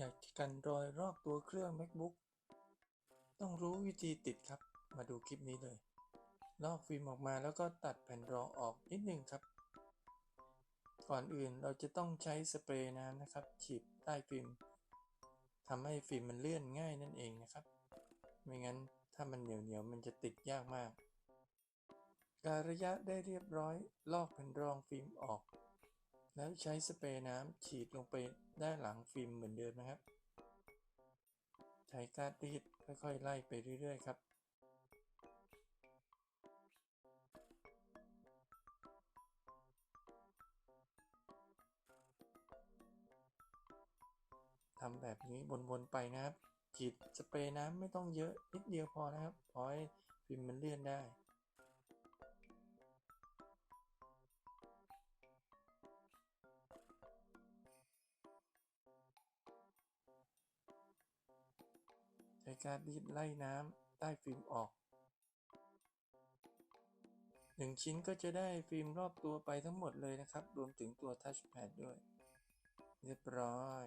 อยากกันรอยรอบตัวเครื่อง MacBook ต้องรู้วิธีติดครับ มาดูคลิปนี้เลย ลอกฟิล์มออกมาแล้วก็ตัดแผ่นรองออกนิดนึงครับ ก่อนอื่นเราจะต้องใช้สเปรย์น้ำนะครับ ฉีดใต้ฟิล์มทำให้ฟิล์มมันเลื่อนง่ายนั่นเองนะครับ ไม่งั้นถ้ามันเหนียวเหนียวมันจะติดยากมาก การระยะได้เรียบร้อย ลอกแผ่นรองฟิล์มออก แล้วใช้สเปรย์น้ำฉีดลงไปด้านหลังฟิล์มเหมือนเดิมนะครับ ใช้การดรีดค่อยๆ ไล่ไปเรื่อยๆครับทำแบบนี้วนๆไปนะครับฉีดสเปรย์น้ำไม่ต้องเยอะนิดเดียวพอนะครับพอให้ฟิล์มมันเลื่อนได้ การรีดไล่น้ำใต้ฟิล์มออกหนึ่งชิ้นก็จะได้ฟิล์มรอบตัวไปทั้งหมดเลยนะครับ รวมถึงตัวทัชแพดด้วย เรียบร้อย